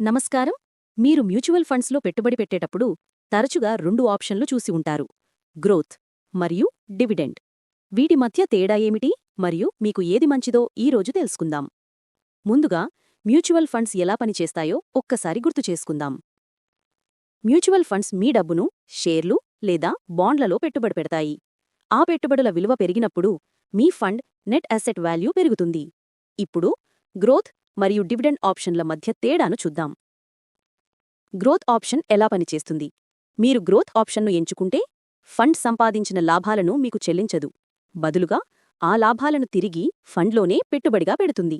నమస్కారం. మీరు మ్యూచువల్ ఫండ్స్లో పెట్టుబడి పెట్టేటప్పుడు తరచుగా రెండు ఆప్షన్లు చూసి ఉంటారు. గ్రోత్ మరియు డివిడెండ్. వీటి మధ్య తేడా ఏమిటి? మరియు మీకు ఏది మంచిదో ఈ రోజు తెలుసుకుందాం. ముందుగా మ్యూచువల్ ఫండ్స్ ఎలా పనిచేస్తాయో ఒక్కసారి గుర్తు చేసుకుందాం. మ్యూచువల్ ఫండ్స్ మీ డబ్బును షేర్లు లేదా బాండ్లలో పెట్టుబడి పెడతాయి. ఆ పెట్టుబడుల విలువ పెరిగినప్పుడు మీ ఫండ్ నెట్ అసెట్ వాల్యూ పెరుగుతుంది. ఇప్పుడు గ్రోత్ మరియు డివిడెండ్ ఆప్షన్ల మధ్య తేడాను చూద్దాం. గ్రోత్ ఆప్షన్ ఎలా పనిచేస్తుంది? మీరు గ్రోత్ ఆప్షన్ను ఎంచుకుంటే ఫండ్ సంపాదించిన లాభాలను మీకు చెల్లించదు. బదులుగా ఆ లాభాలను తిరిగి ఫండ్లోనే పెట్టుబడిగా పెడుతుంది.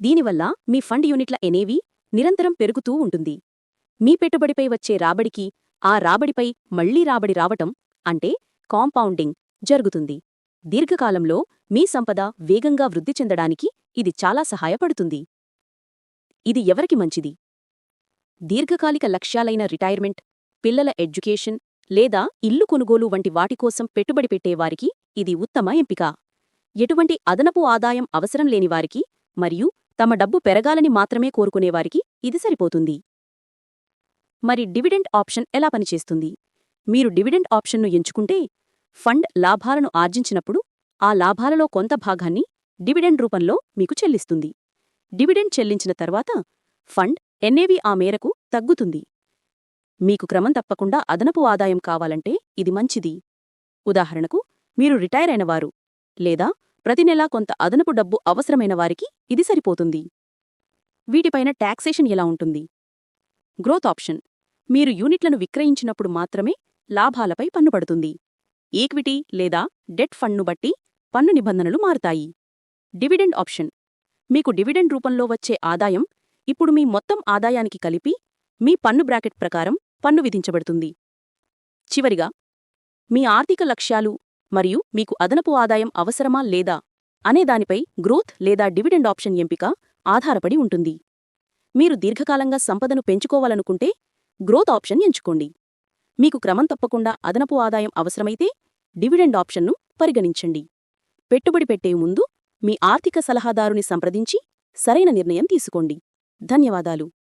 దీనివల్ల మీ ఫండ్ యూనిట్ల ఎనేవి నిరంతరం పెరుగుతూ ఉంటుంది. మీ పెట్టుబడిపై వచ్చే రాబడికి ఆ రాబడిపై మళ్ళీ రాబడి రావటం అంటే కాంపౌండింగ్ జరుగుతుంది. దీర్ఘకాలంలో మీ సంపద వేగంగా వృద్ధి చెందడానికి ఇది చాలా సహాయపడుతుంది. ఇది ఎవరికి మంచిది? దీర్ఘకాలిక లక్ష్యాలైన రిటైర్మెంట్ పిల్లల ఎడ్యుకేషన్ లేదా ఇల్లు కొనుగోలు వంటి వాటికోసం పెట్టుబడి పెట్టేవారికి ఇది ఉత్తమ ఎంపిక. ఎటువంటి అదనపు ఆదాయం అవసరం లేనివారికి మరియు తమ డబ్బు పెరగాలని మాత్రమే కోరుకునేవారికి ఇది సరిపోతుంది. మరి డివిడెండ్ ఆప్షన్ ఎలా పనిచేస్తుంది? మీరు డివిడెండ్ ఆప్షన్ను ఎంచుకుంటే ఫండ్ లాభాలను ఆర్జించినప్పుడు ఆ లాభాలలో కొంత భాగాన్ని డివిడెండ్ రూపంలో మీకు చెల్లిస్తుంది. డివిడెండ్ చెల్లించిన తర్వాత ఫండ్ ఎన్ఏవి ఆ మేరకు తగ్గుతుంది. మీకు క్రమం తప్పకుండా అదనపు ఆదాయం కావాలంటే ఇది మంచిది. ఉదాహరణకు మీరు రిటైర్ అయినవారు లేదా ప్రతి నెలా కొంత అదనపు డబ్బు అవసరమైన వారికి ఇది సరిపోతుంది. వీటిపైన టాక్సేషన్ ఎలా ఉంటుంది? Growth option. మీరు యూనిట్లను విక్రయించినప్పుడు మాత్రమే లాభాలపై పన్నుపడుతుంది. ఈక్విటీ లేదా డెట్ ఫండ్ను బట్టి పన్ను నిబంధనలు మారుతాయి. Dividend option. మీకు డివిడెండ్ రూపంలో వచ్చే ఆదాయం ఇప్పుడు మీ మొత్తం ఆదాయానికి కలిపి మీ పన్ను బ్రాకెట్ ప్రకారం పన్ను విధించబడుతుంది. చివరిగా మీ ఆర్థిక లక్ష్యాలు మరియు మీకు అదనపు ఆదాయం అవసరమా లేదా అనే దానిపై గ్రోత్ లేదా డివిడెండ్ ఆప్షన్ ఎంపిక ఆధారపడి ఉంటుంది. మీరు దీర్ఘకాలంగా సంపదను పెంచుకోవాలనుకుంటే గ్రోత్ ఆప్షన్ ఎంచుకోండి. మీకు క్రమం తప్పకుండా అదనపు ఆదాయం అవసరమైతే డివిడెండ్ ఆప్షన్ను పరిగణించండి. పెట్టుబడి పెట్టే ముందు మీ ఆర్థిక సలహాదారుని సంప్రదించి సరైన నిర్ణయం తీసుకోండి. ధన్యవాదాలు.